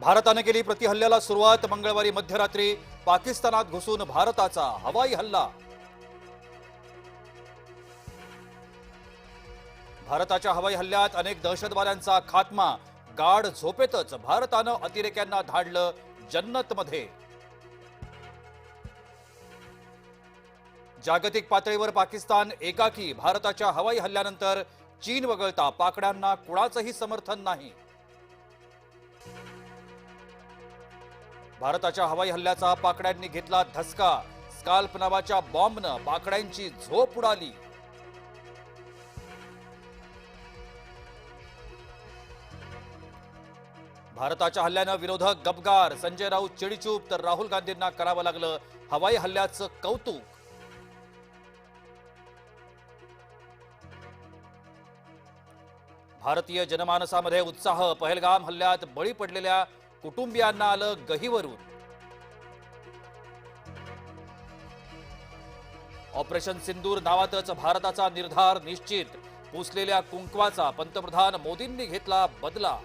भारताने केली प्रतिहल्ल्याला सुरुवात. मंगळवारी मध्यरात्री पाकिस्तानात घुसून भारताचा हवाई हल्ला. भारताच्या हवाई हल्ल्यात अनेक दहशतवाद्यांचा खात्मा. गाढ झोपेतच भारतानं अतिरेक्यांना धाडलं जन्नतमध्ये. जागतिक पातळीवर पाकिस्तान एकाकी भारताच्या हवाई हल्ल्यानंतर चीन वगळता पाकड्यांना कुणाचंही समर्थन नाही. भारताच्या हवाई हल्ल्याचा पाकड्यांनी घेतला धसका. स्काल्प नावाच्या बॉम्बनं पाकड्यांची झोप उडाली. भारताच्या हल्ल्यानं विरोधक गबगार संजय राऊत चिडीचूप तर राहुल गांधींना करावं लागलं हवाई हल्ल्याचं कौतुक. भारतीय जनमानसामध्ये उत्साह. पहलगाम हल्ल्यात बळी पडलेल्या कुटुंबियांना आलं गहीवरून. ऑपरेशन सिंदूर नावातच भारताचा निर्धार निश्चित. पुसलेल्या कुंकवाचा पंतप्रधान मोदींनी घेतला बदला.